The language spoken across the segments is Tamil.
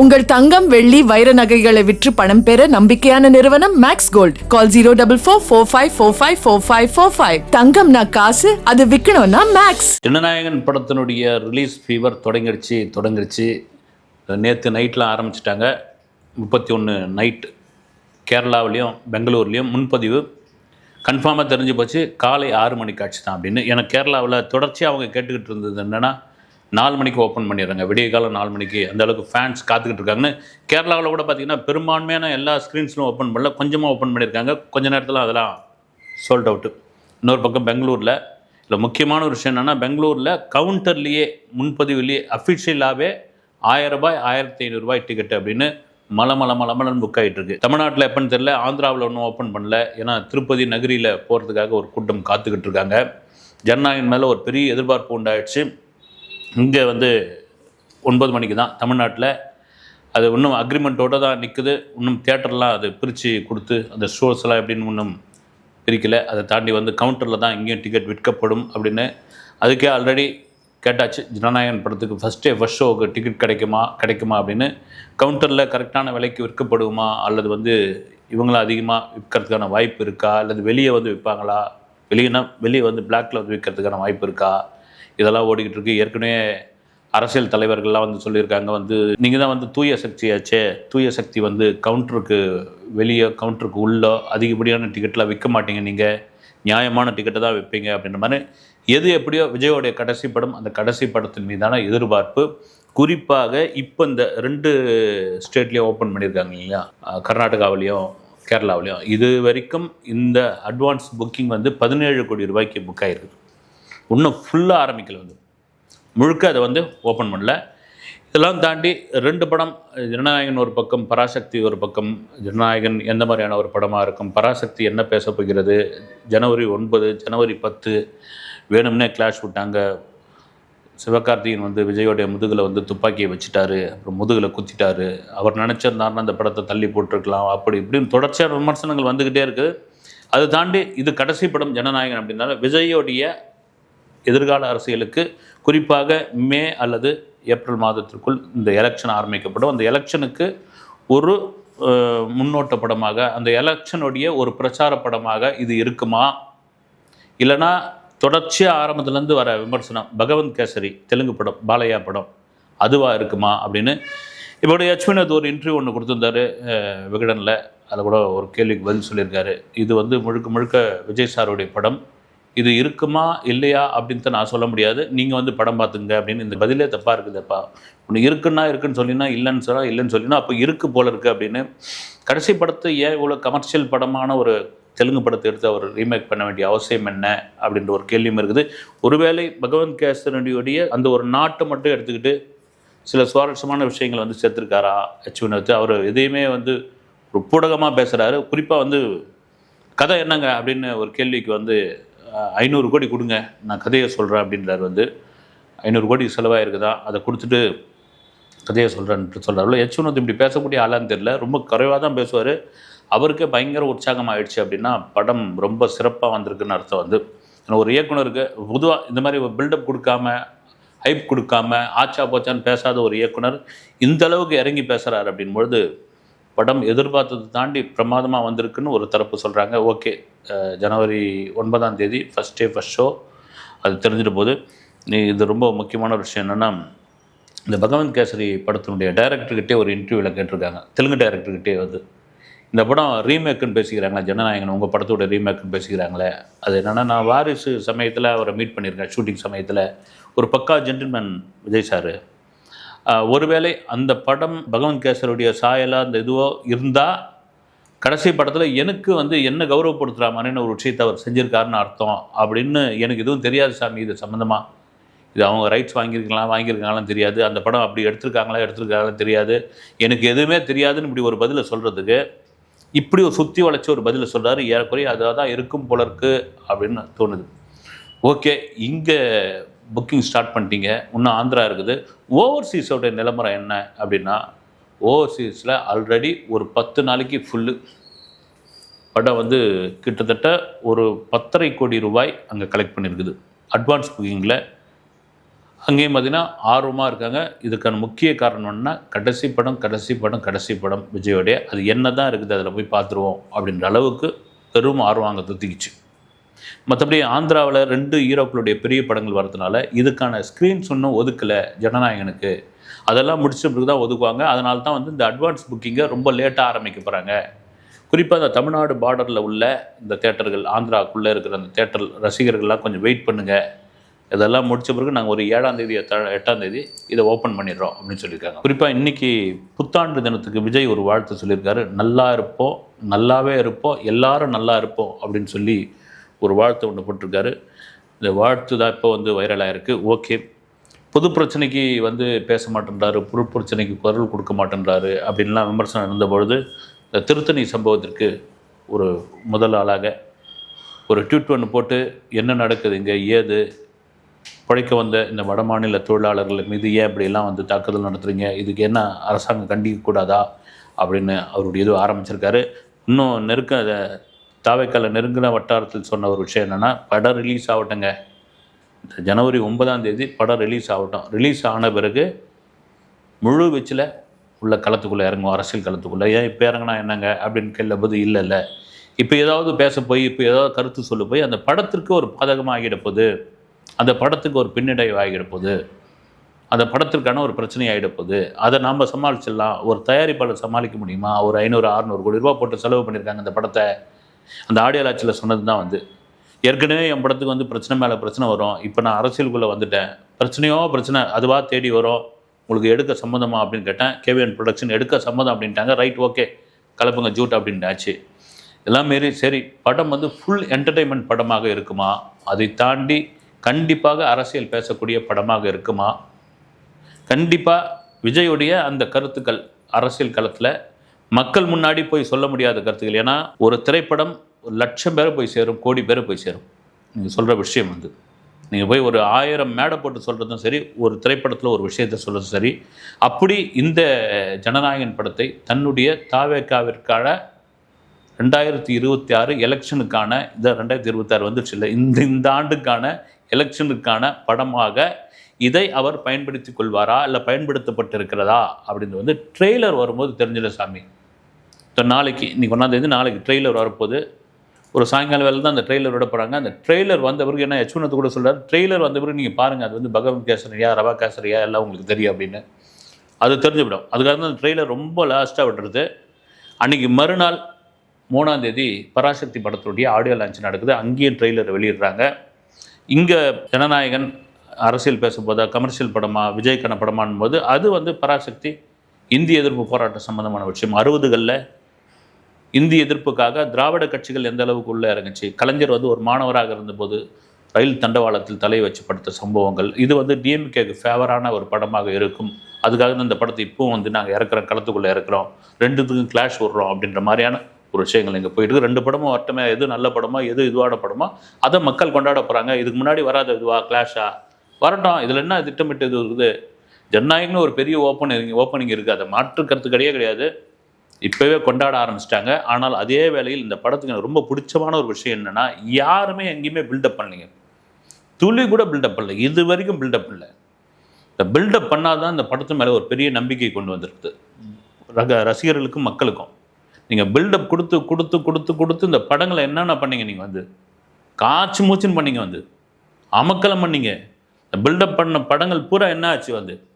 உங்கள் தங்கம் வெள்ளி வைர நகைகளை விற்று பணம் பெற நம்பிக்கையான நிறுவனம் Max Gold call zero double four four five four five four five four five தங்கம்னா காசு அது விற்கணும்னா மேக்ஸ் ஜனநாயகன் படத்தினுடைய ரிலீஸ் ஃபீவர் தொடங்கிடுச்சு தொடங்கிடுச்சு நேற்று நைட்டில் ஆரம்பிச்சிட்டாங்க. முப்பத்தி ஒன்று நைட் கேரளாவிலையும் பெங்களூர்லேயும் முன்பதிவு. கன்ஃபார்மாக தெரிஞ்சு போச்சு. காலை ஆறு மணிக்கு ஆச்சு தான் அப்படின்னு. எனக்கு கேரளாவில் தொடர்ச்சியாக அவங்க கேட்டுக்கிட்டு இருந்தது என்னென்னா நாலு மணிக்கு ஓப்பன் பண்ணிடுறாங்க. விடிய காலம் நாலு மணிக்கு அந்த அளவுக்கு ஃபேன்ஸ் காத்துக்கிட்டு இருக்காங்கன்னு கேரளாவில் கூட பார்த்தீங்கன்னா பெரும்பான்மையான எல்லா ஸ்க்ரீன்ஸ்லும் ஓப்பன் பண்ணல. கொஞ்சமாக ஓப்பன் பண்ணியிருக்காங்க. கொஞ்ச நேரத்தில் அதெல்லாம் சோல்ட் அவுட்டு இன்னொரு பக்கம் பெங்களூரில். இல்லை முக்கியமான ஒரு விஷயம் என்னென்னா பெங்களூரில் கவுண்டர்லேயே முன்பதிவுலேயே அஃபிஷியலாகவே ஆயிரம் ரூபாய் ஆயிரத்தி ஐநூறுரூபாய் டிக்கெட் அப்படின்னு மலை மலை மலை மலன்னு புக் ஆகிட்டு இருக்கு. தமிழ்நாட்டில் எப்போன்னு தெரில ஆந்திராவில் ஒன்றும் ஓப்பன் பண்ணல. ஏன்னா திருப்பதி நகரியில் போகிறதுக்காக ஒரு கூட்டம் காத்துக்கிட்டு இருக்காங்க. ஜனநாயகன் மேலே ஒரு பெரிய எதிர்பார்ப்பு உண்டாயிடுச்சு. இங்கே வந்து ஒன்பது மணிக்கு தான் தமிழ்நாட்டில். அது இன்னும் அக்ரிமெண்ட்டோடு தான் நிற்குது இன்னும் தேட்டர்லாம் அது பிரித்து கொடுத்து அந்த ஷோஸ் எல்லாம் எப்படின்னு இன்னும் பிரிக்கலை. அதை தாண்டி வந்து கவுண்டரில் தான் இங்கேயும் டிக்கெட் விற்கப்படும் அப்படின்னு அதுக்கே ஆல்ரெடி கேட்டாச்சு ஜனநாயகன் படத்துக்கு ஃபஸ்ட்டே ஃபஸ்ட் ஷோவுக்கு டிக்கெட் கிடைக்குமா கிடைக்குமா அப்படின்னு. கவுண்டரில் கரெக்டான விலைக்கு விற்கப்படுமா அல்லது வந்து இவங்களும் அதிகமாக விற்கிறதுக்கான வாய்ப்பு இருக்கா அல்லது வெளியே வந்து விற்பாங்களா வெளியேனா வெளியே வந்து பிளாக்ல வந்து விற்கிறதுக்கான வாய்ப்பு இருக்கா இதெல்லாம் ஓடிக்கிட்டு இருக்கு ஏற்கனவே அரசியல் தலைவர்கள்லாம் வந்து சொல்லியிருக்காங்க வந்து நீங்கள் தான் வந்து தூய சக்தியாச்சே தூய சக்தி வந்து கவுண்டருக்கு வெளியே கவுண்டருக்கு உள்ளே அதிகப்படியான டிக்கெட்லாம் விற்க மாட்டீங்க நீங்கள் நியாயமான டிக்கெட்டை தான் விற்பீங்க அப்படின்ற மாதிரி. எது எப்படியோ விஜயோடைய கடைசி படம் அந்த கடைசி படத்தின் மீதான எதிர்பார்ப்பு. குறிப்பாக இப்போ இந்த ரெண்டு ஸ்டேட்லேயும் ஓப்பன் பண்ணியிருக்காங்க இல்லையா? கர்நாடகாவிலையும் கேரளாவிலையும். இது வரைக்கும் இந்த அட்வான்ஸ் புக்கிங் வந்து பதினேழு கோடி ரூபாய்க்கு புக் ஆகிருக்கு இன்னும் ஃபுல்லாக ஆரம்பிக்கல வந்து முழுக்க அதை வந்து ஓப்பன் பண்ணல. இதெல்லாம் தாண்டி ரெண்டு படம் ஜனநாயகன் ஒரு பக்கம் பராசக்தி ஒரு பக்கம் ஜனநாயகன் எந்த மாதிரியான ஒரு படமாக இருக்கும் பராசக்தி என்ன பேச போகிறது ஜனவரி ஒன்பது ஜனவரி பத்து வேணும்னே கிளாஷ் விட்டாங்க. சிவகார்த்திகேயன் வந்து விஜயோடைய முதுகில் வந்து துப்பாக்கியை வச்சுட்டாரு அப்புறம் முதுகில் குத்திட்டாரு. அவர் நினச்சிருந்தாருன்னா அந்த படத்தை தள்ளி போட்டிருக்கலாம் அப்படி இப்படின்னு தொடர்ச்சியான விமர்சனங்கள் வந்துக்கிட்டே இருக்குது. அது தாண்டி இது கடைசி படம் ஜனநாயகன் அப்படின்னால விஜயோடைய எதிர்கால அரசியலுக்கு குறிப்பாக மே அல்லது ஏப்ரல் மாதத்திற்குள் இந்த எலெக்ஷன் ஆரம்பிக்கப்படும். அந்த எலெக்ஷனுக்கு ஒரு முன்னோட்ட படமாக அந்த எலெக்ஷனுடைய ஒரு பிரச்சார படமாக இது இருக்குமா? இல்லைனா தொடர்ச்சியாக ஆரம்பத்துலேருந்து வர விமர்சனம் பகவந்த் கேசரி தெலுங்கு படம் பாலையா படம் அதுவாக இருக்குமா அப்படின்னு. இப்போட யச்வினத் ஒரு இன்டர்வியூ ஒன்று கொடுத்துருந்தாரு விகடனில். அதில் கூட ஒரு கேள்விக்கு பதில் சொல்லியிருக்காரு. இது வந்து முழுக்க முழுக்க விஜய் சாருடைய படம். இது இருக்குமா இல்லையா அப்படின்னு நான் சொல்ல முடியாது. நீங்கள் வந்து படம் பார்த்துங்க அப்படின்னு இந்த பதிலே தப்பாக இருக்குதுப்பா. ஒன்று இருக்குன்னா இருக்குன்னு சொல்லினா இல்லைன்னு சொல்லா இல்லைன்னு சொல்லினா அப்போ இருக்கு போல இருக்குது அப்படின்னு. கடைசி படத்தை ஏன் இவ்வளோ கமர்ஷியல் படமான ஒரு தெலுங்கு படத்தை எடுத்து அவர் ரீமேக் பண்ண வேண்டிய அவசியம் என்ன அப்படின்ற ஒரு கேள்வியும் இருக்குது. ஒருவேளை பகவந்த் கேசரனுடைய அந்த ஒரு நாட்டை மட்டும் எடுத்துக்கிட்டு சில சுவாரஸ்யமான விஷயங்களை வந்து சேர்த்துருக்காரா ஹெச் வினோத்? அவர் எதையுமே வந்து ஒரு பூடகமாக பேசுகிறாரு குறிப்பாக வந்து கதை என்னங்க அப்படின்னு ஒரு கேள்விக்கு வந்து ஐநூறு கோடி கொடுங்க நான் கதையை சொல்கிறேன் அப்படின்றார் வந்து. ஐநூறு கோடி செலவாயிருக்குதா? அதை கொடுத்துட்டு கதையை சொல்கிறேன்ட்டு சொல்கிறாரு ஹெச் வினோத் இப்படி பேசக்கூடிய ஆளான்னு தெரியல ரொம்ப குறைவாக தான் பேசுவார். அவருக்கே பயங்கர உற்சாகம் ஆயிடுச்சு அப்படின்னா படம் ரொம்ப சிறப்பாக வந்திருக்குன்னு அர்த்தம் வந்து. ஏன்னா ஒரு இயக்குனருக்கு பொதுவாக இந்த மாதிரி பில்டப் கொடுக்காம ஹைப் கொடுக்காம ஆச்சா போச்சான்னு பேசாத ஒரு இயக்குனர் இந்த அளவுக்கு இறங்கி பேசுகிறார் அப்படின்பொழுது படம் எதிர்பார்த்ததை தாண்டி பிரமாதமாக வந்திருக்குன்னு ஒரு தரப்பு சொல்கிறாங்க ஓகே ஜனவரி ஒன்பதாம் தேதி ஃபஸ்ட் டே ஃபஸ்ட் ஷோ அது தெரிஞ்சிட்ட போது நீ இது ரொம்ப முக்கியமான ஒரு விஷயம் என்னென்னா இந்த பகவந்த் கேசரி படத்தினுடைய டைரக்டர்கிட்டே ஒரு இன்டர்வியூவில் கேட்டிருக்காங்க. தெலுங்கு டைரக்டர்கிட்டே வந்து. இந்த படம் ரீமேக்குன்னு பேசிக்கிறாங்களா ஜனநாயகன் உங்கள் படத்தோட ரீமேக்குன்னு பேசிக்கிறாங்களே. அது என்னென்னா நான் வாரிசு சமயத்தில் அவரை மீட் பண்ணியிருக்கேன் ஷூட்டிங் சமயத்தில். ஒரு பக்கா ஜென்டில்மேன் விஜய் சார் ஒருவேளை அந்த படம் பகவந்த் கேசருடைய சாயலாக அந்த இதுவோ இருந்தால் கடைசி படத்தில் எனக்கு வந்து என்ன கௌரவப்படுத்துகிற மாதிரின்னு ஒரு விஷயத்தை அவர் செஞ்சுருக்காருன்னு அர்த்தம் அப்படின்னு எனக்கு எதுவும் தெரியாது சாமி. இது சம்மந்தமாக இது அவங்க ரைட்ஸ் வாங்கியிருக்கலாம் வாங்கியிருக்காங்களான்னு தெரியாது. அந்த படம் அப்படி எடுத்திருக்காங்களா எடுத்திருக்காங்களான்னு தெரியாது. எனக்கு எதுவுமே தெரியாதுன்னு இப்படி ஒரு பதிலை சொல்கிறதுக்கு இப்படி ஒரு சுற்றி வளைச்சி ஒரு பதிலை சொல்கிறாரு ஏறக்குறைய அதாக தான் இருக்கும் போல இருக்குது அப்படின்னு தோணுது. ஓகே இங்கே புக்கிங் ஸ்டார்ட் பண்ணிட்டீங்க. இன்னும் ஆந்திரா இருக்குது. ஓவர்சீஸோடைய நிலமரம் என்ன அப்படின்னா ஓவர்சீஸில் ஆல்ரெடி ஒரு பத்து நாளைக்கு ஃபுல்லு படம் வந்து கிட்டத்தட்ட ஒரு பத்தரை கோடி ரூபாய் அங்கே கலெக்ட் பண்ணியிருக்குது அட்வான்ஸ் புக்கிங்கில் அங்கேயும் பார்த்தீங்கன்னா ஆர்வமாக இருக்காங்க. இதுக்கான முக்கிய காரணம் என்னன்னா கடைசி படம் கடைசி படம் கடைசி படம் விஜயோடைய. அது என்ன தான் இருக்குது அதில் போய் பார்த்துருவோம் அப்படின்ற அளவுக்கு பெரும் ஆர்வம் அங்கே தூத்திக்கிச்சு. மற்றபடி ஆந்திராவில் ரெண்டு ஹீரோக்களுடைய பெரிய படங்கள் வரதுனால இதுக்கான ஸ்க்ரீன்ஸ் ஒன்றும் ஒதுக்கலை ஜனநாயகனுக்கு. அதெல்லாம் முடிச்ச பிறகு தான் ஒதுக்குவாங்க. அதனால தான் வந்து இந்த அட்வான்ஸ் புக்கிங்கை ரொம்ப லேட்டாக ஆரம்பிக்க போகிறாங்க குறிப்பாக இந்த தமிழ்நாடு பார்டரில் உள்ள இந்த தேட்டர்கள் ஆந்திராக்குள்ளே இருக்கிற அந்த தேட்டர் ரசிகர்கள்லாம் கொஞ்சம் வெயிட் பண்ணுங்கள் இதெல்லாம் முடிச்ச பிறகு நாங்கள் ஒரு ஏழாம் தேதி எட்டாம் தேதி இதை ஓப்பன் பண்ணிடுறோம் அப்படின்னு சொல்லியிருக்காங்க. குறிப்பாக இன்னைக்கு புத்தாண்டு தினத்துக்கு விஜய் ஒரு வாழ்த்து சொல்லியிருக்காரு. நல்லா இருப்போம் நல்லாவே இருப்போம் எல்லாரும் நல்லா இருப்போம் அப்படின்னு சொல்லி ஒரு வாழ்த்து ஒன்று போட்டிருக்காரு. இந்த வாழ்த்து தான் இப்போ வந்து வைரலாக இருக்குது ஓகே பொது பிரச்சனைக்கு வந்து பேச மாட்டேன்றாரு. பொது பிரச்சனைக்கு குரல் கொடுக்க மாட்டேன்றாரு. அப்படின்லாம் விமர்சனம் இருந்த பொழுது இந்த திருத்தணி சம்பவத்திற்கு ஒரு முதல் ஆளாக ஒரு ட்வீட் ஒன்று போட்டு என்ன நடக்குது இங்கே? ஏது? பிழைக்க வந்த இந்த வடமாநில தொழிலாளர்கள் மீது ஏன் இப்படியெல்லாம் வந்து தாக்குதல் நடத்துகிறீங்க இதுக்கு என்ன அரசாங்கம் கண்டிக்கக்கூடாதா? அப்படின்னு அவருடைய இது ஆரம்பிச்சிருக்காரு. இன்னும் நெருக்க தாவைக்கால நெருங்கின வட்டாரத்தில் சொன்ன ஒரு விஷயம் என்னென்னா படம் ரிலீஸ் ஆகட்டுங்க. இந்த ஜனவரி ஒன்பதாம் தேதி படம் ரிலீஸ் ஆகட்டும். ரிலீஸ் ஆன பிறகு முழு வீச்சில் உள்ள களத்துக்குள்ளே இறங்கும் அரசியல் களத்துக்குள்ளே. ஏன் இப்போ இறங்கினா என்னங்க? அப்படின்னு கேள்வி போது இல்லை இல்லை இப்போ ஏதாவது பேச போய் இப்போ ஏதாவது கருத்து சொல்ல போய் அந்த படத்திற்கு ஒரு பாதகமாக ஆகிட அந்த படத்துக்கு ஒரு பின்னடைவு ஆகிடப்போகுது அந்த படத்திற்கான ஒரு பிரச்சனை ஆகிடப்போகுது அதை நாம் சமாளிச்சிடலாம். ஒரு தயாரிப்பாளர் சமாளிக்க முடியுமா? ஒரு ஐநூறு அறநூறு கோடி ரூபா போட்டு செலவு பண்ணியிருக்காங்க அந்த படத்தை. அந்த ஆடியோ லாட்சியில் சொன்னது தான் வந்து ஏற்கனவே என் படத்துக்கு வந்து பிரச்சனை மேலே பிரச்சனை வரும். இப்போ நான் அரசியலுக்குள்ளே வந்துட்டேன். பிரச்சனையோ பிரச்சனை அதுவாக தேடி வரும். உங்களுக்கு எடுக்க சம்மந்தமா அப்படின்னு கேட்டேன். கேவிஎன் ப்ரொடக்ஷன் எடுக்க சம்மந்தம் அப்படின்ட்டாங்க. Right okay. கலப்புங்க ஜூட் அப்படின்ட்டாச்சு. எல்லாம் மாரி சரி படம் வந்து ஃபுல் என்டர்டெயின்மெண்ட் படமாக இருக்குமா? அதை தாண்டி கண்டிப்பாக அரசியல் பேசக்கூடிய படமாக இருக்குமா? கண்டிப்பாக விஜயுடைய அந்த கருத்துக்கள் அரசியல் களத்தில் மக்கள் முன்னாடி போய் சொல்ல முடியாத கருத்துக்கள். ஏன்னா ஒரு திரைப்படம் ஒரு லட்சம் பேரை போய் சேரும் கோடி பேரை போய் சேரும். நீங்கள் சொல்கிற விஷயம் வந்து. நீங்கள் போய் ஒரு ஆயிரம் மேடை போட்டு சொல்கிறதும் சரி ஒரு திரைப்படத்தில் ஒரு விஷயத்தை சொல்கிறதும் சரி. அப்படி இந்த ஜனநாயகன் படத்தை தன்னுடைய தாவேக்காவிற்கான ரெண்டாயிரத்தி இருபத்தி ஆறு எலெக்ஷனுக்கான இந்த ரெண்டாயிரத்தி இருபத்தாறு வந்துருச்சு இல்லை இந்த இந்த ஆண்டுக்கான எலெக்ஷனுக்கான படமாக இதை அவர் பயன்படுத்தி கொள்வாரா? இல்லை பயன்படுத்தப்பட்டிருக்கிறதா? அப்படின்னு வந்து ட்ரெய்லர் வரும்போது தெரிஞ்சிட சாமி. இப்போ நாளைக்கு இன்றைக்கி ஒன்றாந்தேதி நாளைக்கு ட்ரெய்லர் வரப்போகுது. ஒரு சாயங்கால வேலை தான் அந்த ட்ரெய்லர் விட போகிறாங்க அந்த ட்ரெய்லர் வந்த பிறகு என்ன யச்சுனத்து கூட சொல்கிறார் ட்ரெய்லர் வந்த பிறகு நீங்கள் பாருங்கள் அது வந்து பகவன் கேசரியா ரவா கேசரியா எல்லாம் உங்களுக்கு தெரியும் அப்படின்னு. அது தெரிஞ்சுவிடும் அதுக்காக தான் அந்த ட்ரெய்லர் ரொம்ப லாஸ்ட்டாக விடுறது அன்னைக்கு மறுநாள் மூணாம் தேதி பராசக்தி படத்துடைய ஆடியோ லான்ச் நடக்குது. அங்கேயும் ட்ரெய்லர் வெளியிடுறாங்க. இங்கே ஜனநாயகன் அரசியல் பேசும்போதா கமர்ஷியல் படமா விஜய்க்கான படமான் போது அது வந்து பராசக்தி இந்திய எதிர்ப்பு போராட்டம் சம்மந்தமான விஷயம். அறுபதுகளில் இந்தி எதிர்ப்புக்காக திராவிட கட்சிகள் எந்த அளவுக்கு உள்ளே இறங்குச்சு? கலைஞர் வந்து ஒரு மாணவராக இருந்தபோது ரயில் தண்டவாளத்தில் தலை வச்சு படுத்த சம்பவங்கள். இது வந்து டிஎம்கேக்கு ஃபேவரான ஒரு படமாக இருக்கும். அதுக்காக தான் இந்த படத்தை இப்போவும் வந்து நாங்கள் இறக்குறோம் களத்துக்குள்ளே இறக்குறோம். ரெண்டுத்துக்கும் கிளாஷ் விடுறோம் அப்படின்ற மாதிரியான ஒரு விஷயங்கள் இங்கே போயிட்டு ரெண்டு படமும் வட்டமே எது நல்ல படமோ எது இதுவான படமோ அதை மக்கள் கொண்டாட போகிறாங்க இதுக்கு முன்னாடி வராத இதுவா? கிளாஷா வரட்டும். இதில் என்ன திட்டமிட்டு இது இருக்குது? ஜனநாயகம்னு ஒரு பெரிய ஓப்பன் ஓப்பனிங் இருக்குது அதை மாற்று கருத்து கிடையாது. இப்போவே கொண்டாட ஆரம்பிச்சிட்டாங்க. ஆனால் அதே வேளையில் இந்த படத்துக்கு எனக்கு ரொம்ப பிடிச்சமான ஒரு விஷயம் என்னென்னா யாருமே எங்கேயுமே பில்டப் பண்ணலைங்க. துளி கூட பில்டப் பண்ணல. இது வரைக்கும் பில்டப் இல்லை இந்த பில்டப் பண்ணாதான் இந்த படத்து மேலே ஒரு பெரிய நம்பிக்கை கொண்டு வந்திருக்குது. ரக ரசிகர்களுக்கும் மக்களுக்கும். நீங்கள் பில்டப் கொடுத்து கொடுத்து கொடுத்து கொடுத்து இந்த படங்களை என்னென்ன பண்ணீங்க நீங்கள் வந்து? காய்ச்சி மூச்சுன்னு பண்ணீங்க வந்து. அமக்கலம் பண்ணீங்க. இந்த பில்டப் பண்ண படங்கள் பூரா என்ன ஆச்சு வந்து?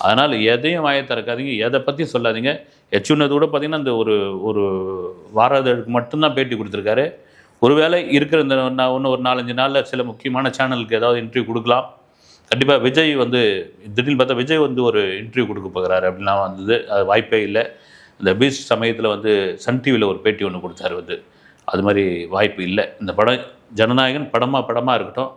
அதனால் எதையும் வாயை திறக்காதீங்க. எதை பற்றியும் சொல்லாதீங்க. எச்சுனது கூட பார்த்தீங்கன்னா இந்த ஒரு ஒரு வாரதழுக்கு மட்டும்தான் பேட்டி கொடுத்துருக்காரு. ஒருவேளை இருக்கிற இந்த நான் இன்னும் ஒரு நாலஞ்சு நாளில் சில முக்கியமான சேனலுக்கு ஏதாவது இன்டர்வியூ கொடுக்கலாம். கண்டிப்பாக விஜய் வந்து திடீர்னு பார்த்தா விஜய் வந்து ஒரு இன்டர்வியூ கொடுக்க போகிறாரு அப்படின்லாம் வந்தது. அது வாய்ப்பே இல்லை. இந்த பீச் சமயத்தில் வந்து சன் டிவியில் ஒரு பேட்டி ஒன்று கொடுத்தாரு வந்து. அது மாதிரி வாய்ப்பு இல்லை. இந்த படம் ஜனநாயகன் படமாக படமாக இருக்கட்டும்.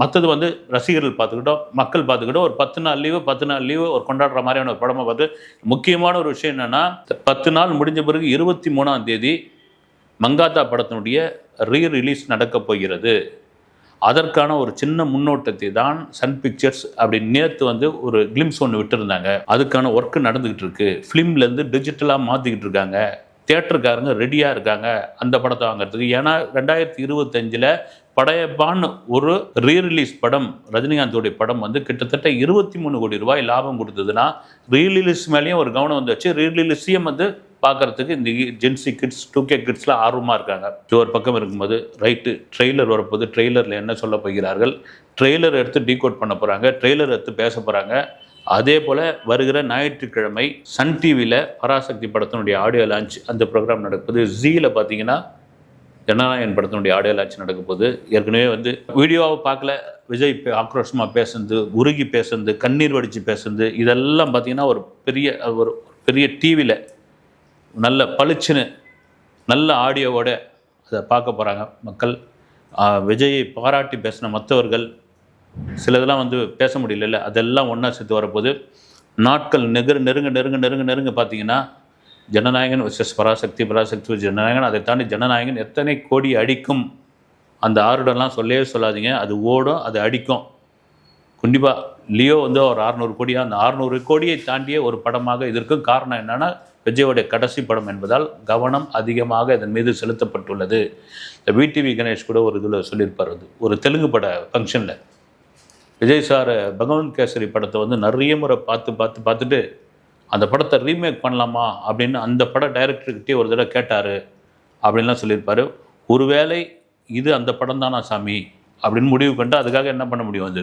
மற்றது வந்து ரசிகர்கள் பார்த்துக்கிட்டோம் மக்கள் பார்த்துக்கிட்டோம் ஒரு பத்து நாள் லீவு பத்து நாள் லீவு ஒரு கொண்டாடுற மாதிரியான ஒரு படமாக பார்த்து முக்கியமான ஒரு விஷயம் என்னென்னா பத்து நாள் முடிஞ்ச பிறகு இருபத்தி மூணாம் தேதி மங்காத்தா படத்தினுடைய ரீ ரிலீஸ் நடக்கப் போகிறது. அதற்கான ஒரு சின்ன முன்னோட்டத்தை தான் சன் பிக்சர்ஸ் அப்படி நேற்று வந்து ஒரு கிளிம்ஸ் ஒன்று விட்டுருந்தாங்க. அதுக்கான ஒர்க்கு நடந்துக்கிட்டு இருக்கு. ஃபிலிம்லேருந்து டிஜிட்டலாக மாற்றிக்கிட்டு இருக்காங்க. தேட்டருக்காரங்க ரெடியாக இருக்காங்க அந்த படத்தை வாங்குறதுக்கு. ஏன்னா ரெண்டாயிரத்தி இருபத்தஞ்சில் படையப்பான்னு ஒரு ரீ ரிலீஸ் படம் ரஜினிகாந்தோடைய படம் வந்து கிட்டத்தட்ட இருபத்தி மூணு கோடி ரூபாய் லாபம் கொடுத்ததுன்னா ரீ ரிலீஸ் மேலேயும் ஒரு கவனம் வந்துச்சு ரீ ரிலீஸையும் வந்து பார்க்கறதுக்கு இந்த Gen Z kids two K கிட்ஸ்லாம் ஆர்வமாக இருக்காங்க. இது ஒரு பக்கம் இருக்கும்போது ரைட்டு ட்ரெய்லர் வரப்போது ட்ரெய்லரில் என்ன சொல்ல போகிறார்கள்? ட்ரெய்லர் எடுத்து டீகோட் பண்ண போகிறாங்க ட்ரெய்லர் எடுத்து பேச போகிறாங்க அதே போல் வருகிற ஞாயிற்றுக்கிழமை சன் டிவியில் பராசக்தி படத்தினுடைய ஆடியோ லான்ச் அந்த ப்ரோக்ராம் நடக்குது. ஜீயில் பார்த்தீங்கன்னா ஜனநாயகன் படத்தினுடைய ஆடியோ லான்ச் நடக்க போது ஏற்கனவே வந்து வீடியோவை பார்க்கல. விஜய் பே- ஆக்ரோஷமா பேசுனது உருகி பேசுனது கண்ணீர் வடித்து பேசுனது இதெல்லாம் பார்த்தீங்கன்னா ஒரு பெரிய ஒரு பெரிய டிவியில் நல்ல பளிச்சுன்னு நல்ல ஆடியோவோட அதை பார்க்க போகிறாங்க மக்கள். விஜயை பாராட்டி பேசின மற்றவர்கள் சிலதெல்லாம் வந்து பேச முடியல அதெல்லாம் ஒன்றா சேர்த்து வரப்போது நாட்கள் நெருங்க நெருங்க நெருங்க நெருங்க நெருங்க பார்த்தீங்கன்னா ஜனநாயகன் விசஸ் பராசக்தி பராசக்தி ஜனநாயகன். அதை தாண்டி ஜனநாயகன் எத்தனை கோடி அடிக்கும்? அந்த ஆறுடெல்லாம் சொல்லவே சொல்லாதீங்க. அது ஓடும் அது அடிக்கும். கண்டிப்பாக லியோ வந்து ஒரு அறநூறு கோடியாக அந்த அறநூறு கோடியை தாண்டிய ஒரு படமாக இதற்கும் காரணம் என்னென்னா விஜயோடைய கடைசி படம் என்பதால் கவனம் அதிகமாக இதன் மீது செலுத்தப்பட்டுள்ளது. இந்த விடிவி கணேஷ் கூட ஒரு இதில் சொல்லியிருப்பார் அது. ஒரு தெலுங்கு பட ஃபங்க்ஷனில் விஜய் சார் பகவந்த் கேசரி படத்தை வந்து நிறைய முறை பார்த்து பார்த்து பார்த்துட்டு அந்த படத்தை ரீமேக் பண்ணலாமா அப்படின்னு அந்த பட டைரக்டர்கிட்டே ஒரு தடவை கேட்டார். அப்படின்லாம் சொல்லியிருப்பாரு. ஒருவேளை இது அந்த படம் தானா சாமி? அப்படின்னு முடிவு பண்ணிட்டு அதுக்காக என்ன பண்ண முடியும் அது?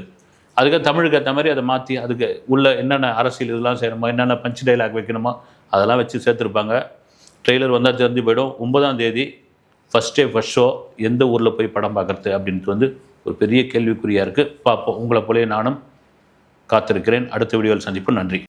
அதுக்காக தமிழுக்கு ஏற்ற மாதிரி அதை மாற்றி அதுக்கு உள்ள என்னென்ன அரசியல் இதெல்லாம் செய்யணுமா என்னென்ன பஞ்ச் டைலாக் வைக்கணுமா அதெல்லாம் வச்சு சேர்த்துருப்பாங்க. ட்ரெய்லர் வந்தால் தெரிஞ்சு போயிடும். ஒன்பதாம் தேதி ஃபஸ்ட் டே ஃபஸ்ட் ஷோ எந்த ஊரில் போய் படம் பார்க்குறது அப்படின்ட்டு வந்து ஒரு பெரிய கேள்விக்குறியாக இருக்குது பார்ப்போம். உங்களை போலே நானும் காத்திருக்கிறேன். அடுத்த வீடியோவில் சந்திப்போம். நன்றி.